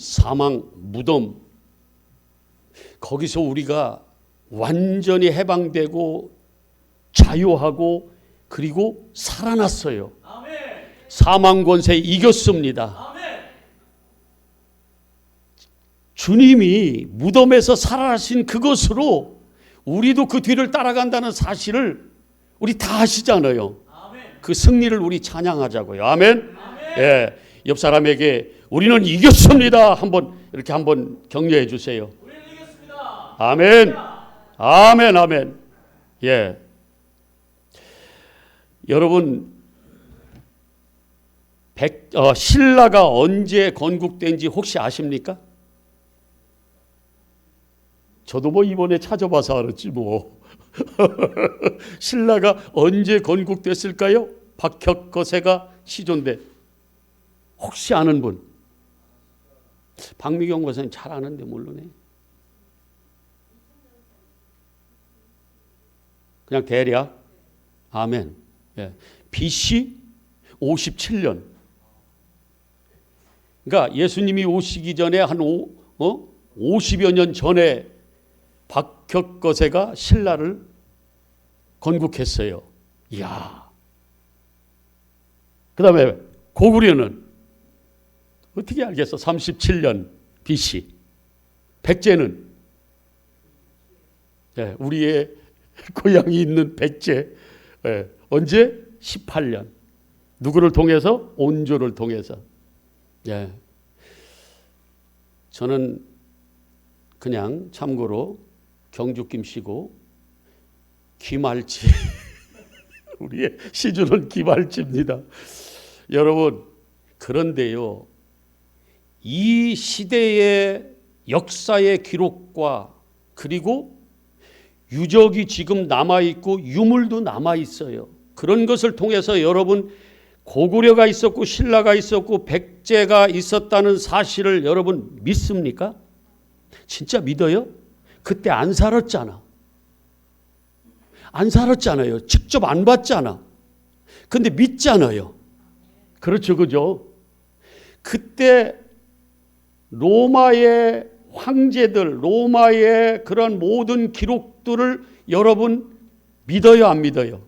사망, 무덤 거기서 우리가 완전히 해방되고 자유하고 그리고 살아났어요. 사망 권세 이겼습니다. 주님이 무덤에서 살아나신 그것으로 우리도 그 뒤를 따라간다는 사실을 우리 다 아시잖아요. 그 승리를 우리 찬양하자고요. 아멘. 예. 옆 사람에게 우리는 이겼습니다. 한번 이렇게 한번 격려해 주세요. 아멘. 아멘. 아멘. 예. 여러분 백, 어, 신라가 언제 건국된지 혹시 아십니까? 저도 뭐 이번에 찾아봐서 알았지 뭐. 신라가 언제 건국됐을까요? 박혁거세가 시존대. 혹시 아는 분? 박미경 권사님 잘 아는데 모르네. 그냥 대략 아멘. 예. BC 57년. 그러니까 예수님이 오시기 전에 한 오, 어? 50여 년 전에 박혁거세가 신라를 건국했어요. 이야. 그 다음에 고구려는 어떻게 알겠어? 37년 BC. 백제는 예, 우리의 고향이 있는 백제 예, 언제? 18년. 누구를 통해서? 온조를 통해서. 예. 저는 그냥 참고로 경주 김 씨고 기말치 우리의 시주는 기말치입니다. 여러분 그런데요 이 시대의 역사의 기록과 그리고 유적이 지금 남아 있고 유물도 남아 있어요. 그런 것을 통해서 여러분 고구려가 있었고 신라가 있었고 백제가 있었다는 사실을 여러분 믿습니까? 진짜 믿어요? 그때 안 살았잖아. 안 살았잖아요. 직접 안 봤잖아. 근데 믿잖아요. 그렇죠. 그죠? 그때 로마의 황제들, 로마의 그런 모든 기록들을 여러분 믿어요, 안 믿어요?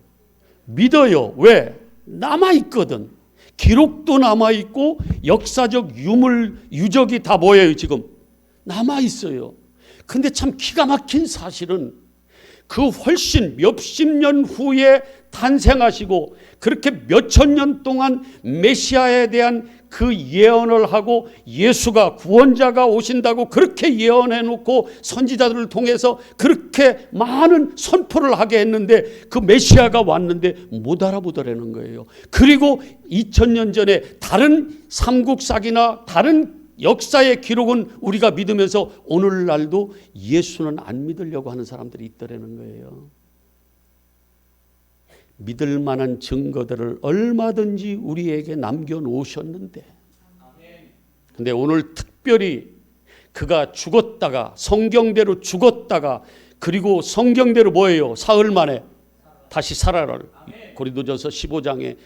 믿어요. 왜? 남아있거든. 기록도 남아있고 역사적 유물, 유적이 다 뭐예요, 지금? 남아있어요. 근데 참 기가 막힌 사실은 그 훨씬 몇십 년 후에 탄생하시고 그렇게 몇천 년 동안 메시아에 대한 그 예언을 하고 예수가 구원자가 오신다고 그렇게 예언해 놓고 선지자들을 통해서 그렇게 많은 선포를 하게 했는데 그 메시아가 왔는데 못 알아보더라는 거예요. 그리고 2000년 전에 다른 삼국사기나 다른 역사의 기록은 우리가 믿으면서 오늘날도 예수는 안 믿으려고 하는 사람들이 있더라는 거예요. 믿을 만한 증거들을 얼마든지 우리에게 남겨 놓으셨는데 근데 오늘 특별히 그가 죽었다가 성경대로 죽었다가 그리고 성경대로 뭐예요? 사흘 만에 다시 살아를 고린도전서 15장에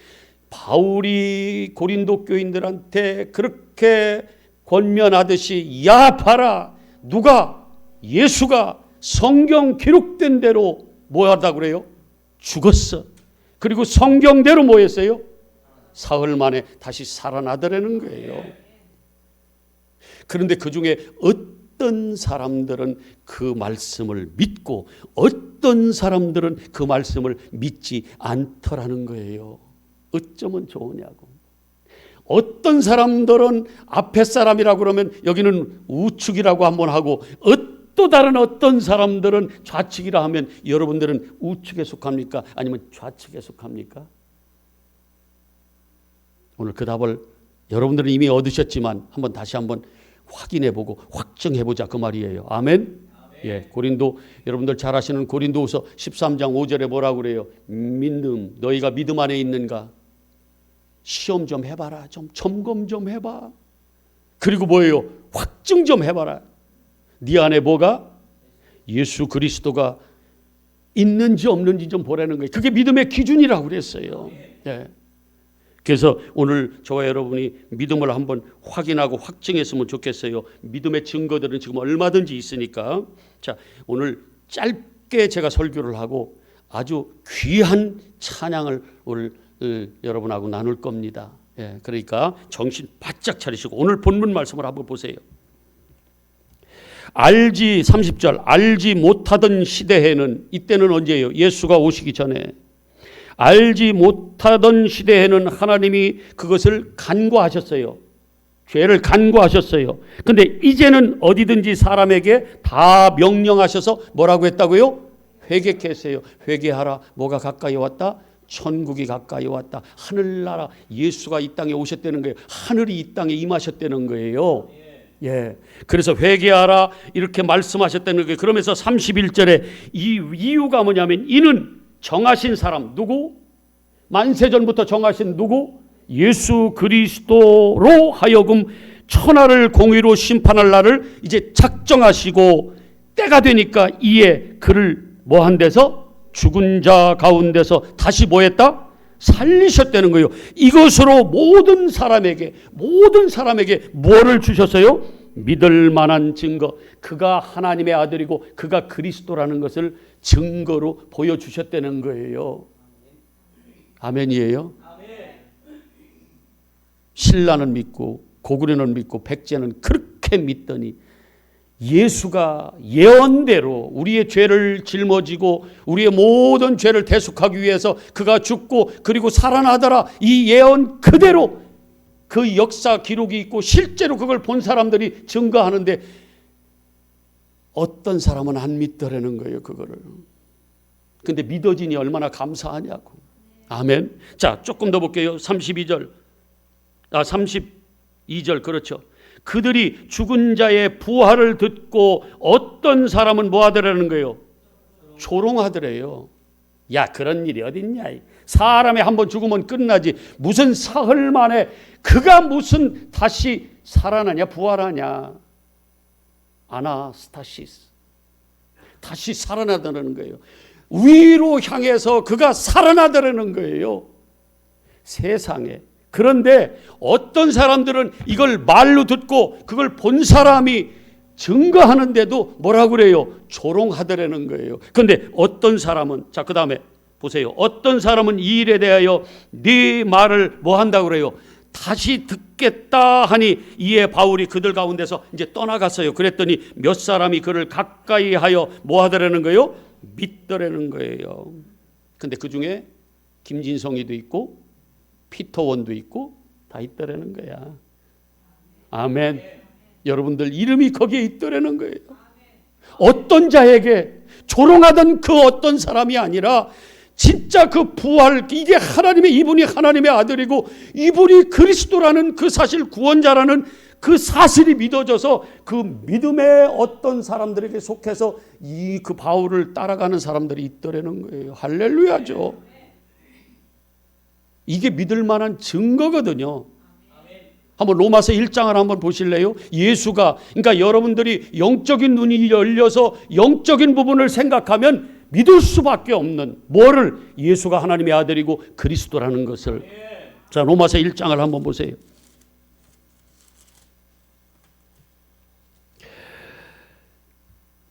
바울이 고린도 교인들한테 그렇게 권면하듯이 야 봐라 누가 예수가 성경 기록된 대로 뭐 하다 그래요? 죽었어. 그리고 성경대로 뭐 했어요? 사흘 만에 다시 살아나더라는 거예요. 그런데 그 중에 어떤 사람들은 그 말씀을 믿고 어떤 사람들은 그 말씀을 믿지 않더라는 거예요. 어쩌면 좋으냐고. 어떤 사람들은 앞에 사람이라고 그러면 여기는 우측이라고 한번 하고 또 다른 어떤 사람들은 좌측이라 하면 여러분들은 우측에 속합니까? 아니면 좌측에 속합니까? 오늘 그 답을 여러분들은 이미 얻으셨지만 한번 다시 한번 확인해 보고 확정해 보자 그 말이에요. 아멘. 예, 고린도 여러분들 잘 아시는 고린도후서 13장 5절에 뭐라고 그래요? 믿음 너희가 믿음 안에 있는가? 시험 좀 해봐라. 좀 점검 좀 해봐. 그리고 뭐예요? 확증 좀 해봐라. 네 안에 뭐가 예수 그리스도가 있는지 없는지 좀 보라는 거예요. 그게 믿음의 기준이라고 그랬어요. 예. 그래서 오늘 저와 여러분이 믿음을 한번 확인하고 확증했으면 좋겠어요. 믿음의 증거들은 지금 얼마든지 있으니까. 자, 오늘 짧게 제가 설교를 하고 아주 귀한 찬양을 오늘 어, 여러분하고 나눌 겁니다. 예, 그러니까 정신 바짝 차리시고 오늘 본문 말씀을 한번 보세요. 알지 30절 알지 못하던 시대에는 이때는 언제예요? 예수가 오시기 전에 알지 못하던 시대에는 하나님이 그것을 간과하셨어요. 죄를 간과하셨어요. 근데 이제는 어디든지 사람에게 다 명령하셔서 뭐라고 했다고요? 회개케 했어요. 회개하라. 뭐가 가까이 왔다? 천국이 가까이 왔다. 하늘나라 예수가 이 땅에 오셨다는 거예요. 하늘이 이 땅에 임하셨다는 거예요. 예. 그래서 회개하라 이렇게 말씀하셨다는 거예요. 그러면서 31절에 이 이유가 뭐냐면 이는 정하신 사람 누구? 만세 전부터 정하신 누구? 예수 그리스도로 하여금 천하를 공의로 심판할 날을 이제 작정하시고 때가 되니까 이에 그를 뭐한 데서 죽은 자 가운데서 다시 뭐 했다? 살리셨다는 거예요. 이것으로 모든 사람에게 모든 사람에게 뭐를 주셨어요? 믿을 만한 증거. 그가 하나님의 아들이고 그가 그리스도라는 것을 증거로 보여 주셨다는 거예요. 아멘이에요. 신라는 믿고 고구려는 믿고 백제는 그렇게 믿더니 예수가 예언대로 우리의 죄를 짊어지고 우리의 모든 죄를 대속하기 위해서 그가 죽고 그리고 살아나더라. 이 예언 그대로 그 역사 기록이 있고 실제로 그걸 본 사람들이 증거하는데 어떤 사람은 안 믿더라는 거예요 그거를. 근데 믿어지니 얼마나 감사하냐고. 아멘. 자 조금 더 볼게요. 32절. 아 32절. 그렇죠 그들이 죽은 자의 부활을 듣고 어떤 사람은 뭐 하더라는 거예요? 조롱하더래요. 야, 그런 일이 어딨냐. 사람이 한번 죽으면 끝나지. 무슨 사흘 만에 그가 무슨 다시 살아나냐, 부활하냐. 아나스타시스. 다시 살아나더라는 거예요. 위로 향해서 그가 살아나더라는 거예요. 세상에. 그런데 어떤 사람들은 이걸 말로 듣고 그걸 본 사람이 증거하는데도 뭐라 그래요? 조롱하더라는 거예요. 그런데 어떤 사람은 자 그다음에 보세요. 어떤 사람은 이 일에 대하여 네 말을 뭐 한다 그래요? 다시 듣겠다 하니 이에 바울이 그들 가운데서 이제 떠나갔어요. 그랬더니 몇 사람이 그를 가까이 하여 뭐 하더라는 거예요? 믿더라는 거예요. 근데 그 중에 김진성이도 있고 피터원도 있고 다 있더라는 거야. 아멘. 여러분들 이름이 거기에 있더라는 거예요. 어떤 자에게 조롱하던 그 어떤 사람이 아니라 진짜 그 부활 이게 하나님의 이분이 하나님의 아들이고 이분이 그리스도라는 그 사실 구원자라는 그 사실이 믿어져서 그 믿음의 어떤 사람들에게 속해서 이 그 바울을 따라가는 사람들이 있더라는 거예요. 할렐루야죠. 이게 믿을 만한 증거거든요. 한번 로마서 1장을 한번 보실래요? 예수가 그러니까 여러분들이 영적인 눈이 열려서 영적인 부분을 생각하면 믿을 수밖에 없는 뭐를 예수가 하나님의 아들이고 그리스도라는 것을 자 로마서 1장을 한번 보세요.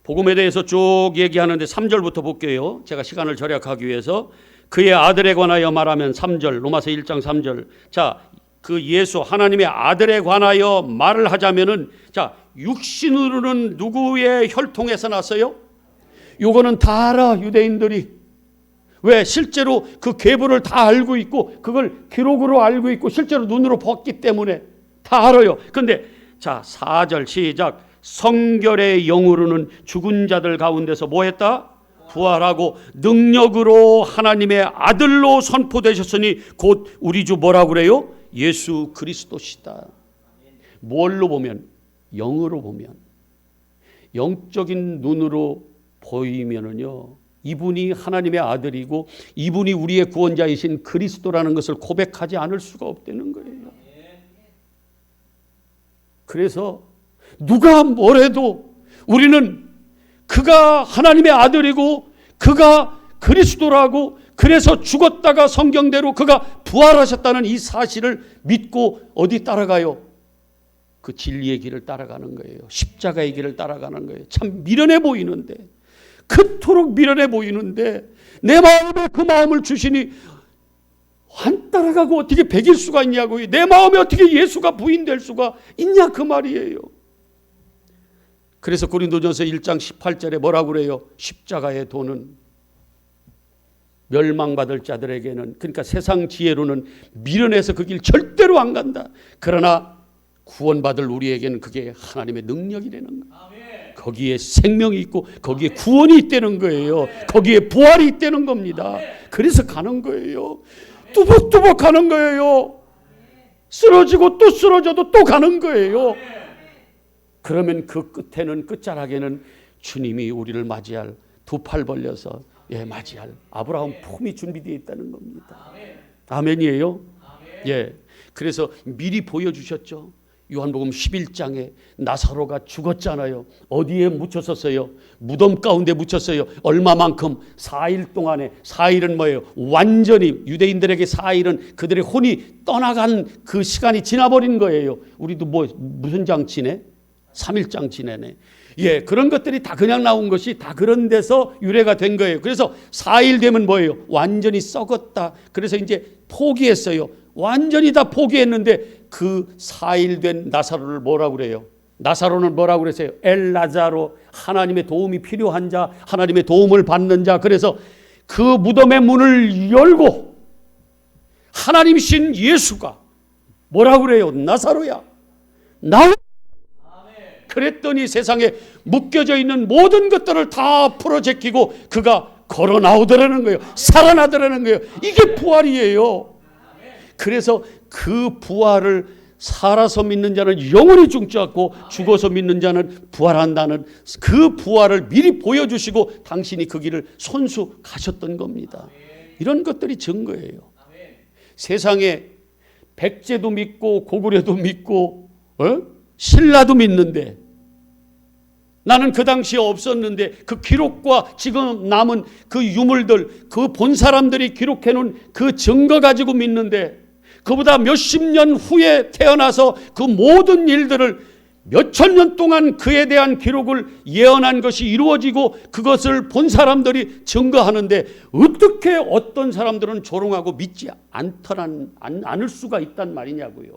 복음에 대해서 쭉 얘기하는데 3절부터 볼게요. 제가 시간을 절약하기 위해서 그의 아들에 관하여 말하면 3절 로마서 1장 3절 자 그 예수 하나님의 아들에 관하여 말을 하자면은 자 육신으로는 누구의 혈통에서 났어요? 요거는 다 알아 유대인들이 왜 실제로 그 계보를 다 알고 있고 그걸 기록으로 알고 있고 실제로 눈으로 봤기 때문에 다 알아요. 근데 자 4절 시작 성결의 영으로는 죽은 자들 가운데서 뭐 했다? 부활하고 능력으로 하나님의 아들로 선포되셨으니 곧 우리 주 뭐라 그래요? 예수 그리스도시다. 뭘로 보면 영으로 보면 영적인 눈으로 보이면은요. 이분이 하나님의 아들이고 이분이 우리의 구원자이신 그리스도라는 것을 고백하지 않을 수가 없다는 거예요. 그래서 누가 뭐래도 우리는 그가 하나님의 아들이고 그가 그리스도라고 그래서 죽었다가 성경대로 그가 부활하셨다는 이 사실을 믿고 어디 따라가요? 그 진리의 길을 따라가는 거예요. 십자가의 길을 따라가는 거예요. 참 미련해 보이는데 그토록 미련해 보이는데 내 마음에 그 마음을 주시니 안 따라가고 어떻게 배길 수가 있냐고요. 내 마음에 어떻게 예수가 부인될 수가 있냐 그 말이에요. 그래서 고린도전서 1장 18절에 뭐라고 그래요? 십자가의 도는 멸망받을 자들에게는 그러니까 세상 지혜로는 미련해서 그 길 절대로 안 간다. 그러나 구원받을 우리에게는 그게 하나님의 능력이 되는 거예요. 거기에 생명이 있고 거기에 구원이 있다는 거예요. 거기에 부활이 있다는 겁니다. 그래서 가는 거예요. 뚜벅뚜벅 가는 거예요. 쓰러지고 또 쓰러져도 또 가는 거예요. 그러면 그 끝에는 끝자락에는 주님이 우리를 맞이할 두 팔 벌려서 예 맞이할 아브라함 품이 준비되어 있다는 겁니다. 아멘이에요. 예. 그래서 미리 보여주셨죠. 요한복음 11장에 나사로가 죽었잖아요. 어디에 묻혔었어요? 무덤 가운데 묻혔어요. 얼마만큼? 4일 동안에 4일은 뭐예요? 완전히 유대인들에게 4일은 그들의 혼이 떠나간 그 시간이 지나버린 거예요. 우리도 뭐 무슨 장치네? 3일장 지내네. 예, 그런 것들이 다 그냥 나온 것이 다 그런 데서 유래가 된 거예요. 그래서 4일 되면 뭐예요? 완전히 썩었다. 그래서 이제 포기했어요. 완전히 다 포기했는데 그 4일 된 나사로를 뭐라고 그래요? 나사로는 뭐라고 그랬어요? 엘라자로 하나님의 도움이 필요한 자, 하나님의 도움을 받는 자. 그래서 그 무덤의 문을 열고 하나님이신 예수가 뭐라고 그래요? 나사로야. 나오 그랬더니 세상에 묶여져 있는 모든 것들을 다 풀어 제끼고 그가 걸어 나오더라는 거예요. 살아나더라는 거예요. 이게 부활이에요. 그래서 그 부활을 살아서 믿는 자는 영원히 죽지 않고 죽어서 믿는 자는 부활한다는 그 부활을 미리 보여주시고 당신이 그 길을 손수 가셨던 겁니다. 이런 것들이 증거예요. 세상에 백제도 믿고 고구려도 믿고 어? 신라도 믿는데 나는 그 당시에 없었는데 그 기록과 지금 남은 그 유물들 그 본 사람들이 기록해 놓은 그 증거 가지고 믿는데 그보다 몇십 년 후에 태어나서 그 모든 일들을 몇천 년 동안 그에 대한 기록을 예언한 것이 이루어지고 그것을 본 사람들이 증거하는데 어떻게 어떤 사람들은 조롱하고 믿지 않더란 안, 않을 수가 있단 말이냐고요.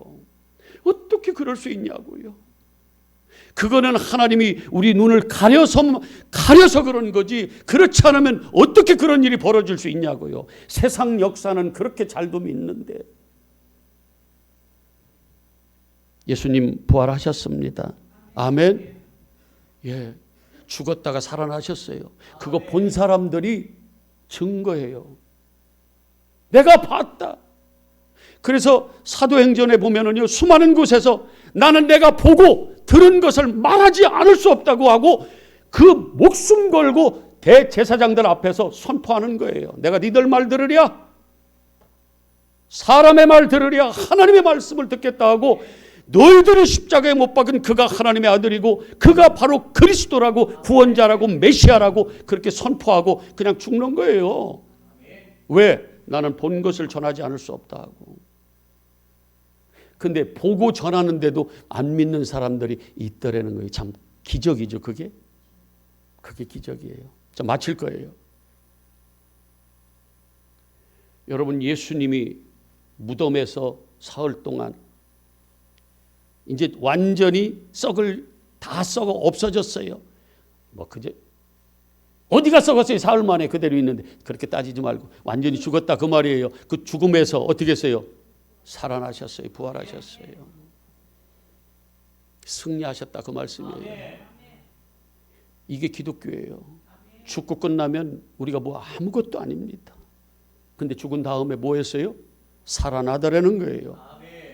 어떻게 그럴 수 있냐고요. 그거는 하나님이 우리 눈을 가려서 가려서 그런 거지. 그렇지 않으면 어떻게 그런 일이 벌어질 수 있냐고요. 세상 역사는 그렇게 잘도 믿는데 예수님 부활하셨습니다. 아멘. 예. 죽었다가 살아나셨어요. 그거 본 사람들이 증거해요. 내가 봤다. 그래서 사도행전에 보면은요, 수많은 곳에서 나는 내가 보고 들은 것을 말하지 않을 수 없다고 하고 그 목숨 걸고 대제사장들 앞에서 선포하는 거예요. 내가 니들 말 들으랴? 사람의 말 들으랴? 하나님의 말씀을 듣겠다 하고 너희들이 십자가에 못 박은 그가 하나님의 아들이고 그가 바로 그리스도라고 구원자라고 메시아라고 그렇게 선포하고 그냥 죽는 거예요. 왜? 나는 본 것을 전하지 않을 수 없다 하고. 근데 보고 전하는데도 안 믿는 사람들이 있더라는 거예요. 참 기적이죠, 그게. 그게 기적이에요. 자, 마칠 거예요. 여러분, 예수님이 무덤에서 사흘 동안 이제 완전히 썩을 다 썩어 없어졌어요. 뭐 그제 어디가 썩었어요? 사흘 만에 그대로 있는데 그렇게 따지지 말고 완전히 죽었다 그 말이에요. 그 죽음에서 어떻게 했어요? 살아나셨어요. 부활하셨어요. 승리하셨다 그 말씀이에요. 이게 기독교예요. 죽고 끝나면 우리가 뭐 아무것도 아닙니다. 근데 죽은 다음에 뭐 했어요? 살아나더라는 거예요.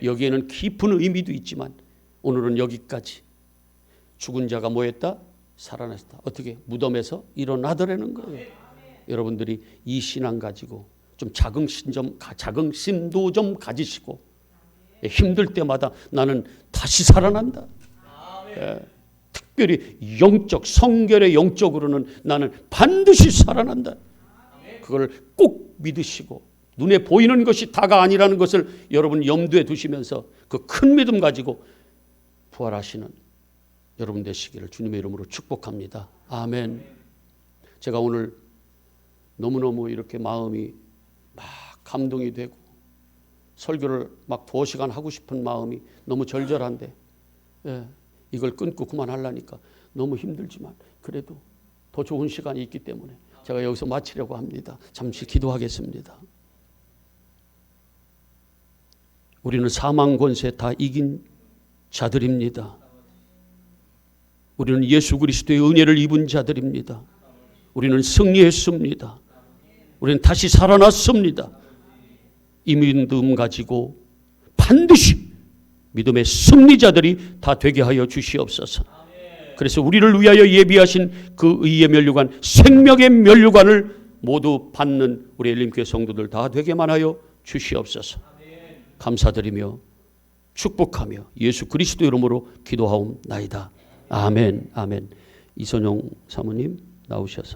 여기에는 깊은 의미도 있지만 오늘은 여기까지 죽은 자가 뭐 했다? 살아났다. 어떻게? 무덤에서 일어나더라는 거예요. 여러분들이 이 신앙 가지고 좀 자긍심 좀 자긍심도 좀 가지시고 예, 힘들 때마다 나는 다시 살아난다. 예, 특별히 영적 성결의 영적으로는 나는 반드시 살아난다. 그걸 꼭 믿으시고 눈에 보이는 것이 다가 아니라는 것을 여러분 염두에 두시면서 그 큰 믿음 가지고 부활하시는 여러분 되시기를 주님의 이름으로 축복합니다. 아멘. 제가 오늘 너무너무 이렇게 마음이 막 감동이 되고 설교를 막 두어 시간 하고 싶은 마음이 너무 절절한데 예, 이걸 끊고 그만하려니까 너무 힘들지만 그래도 더 좋은 시간이 있기 때문에 제가 여기서 마치려고 합니다. 잠시 기도하겠습니다. 우리는 사망 권세 다 이긴 자들입니다. 우리는 예수 그리스도의 은혜를 입은 자들입니다. 우리는 승리했습니다. 우리는 다시 살아났습니다. 이 믿음 가지고 반드시 믿음의 승리자들이 다 되게 하여 주시옵소서. 그래서 우리를 위하여 예비하신 그 의의 면류관, 생명의 면류관을 모두 받는 우리 엘림교회 성도들 다 되게만 하여 주시옵소서. 감사드리며 축복하며 예수 그리스도 이름으로 기도하옵나이다. 아멘, 아멘. 이선용 사모님 나오셔서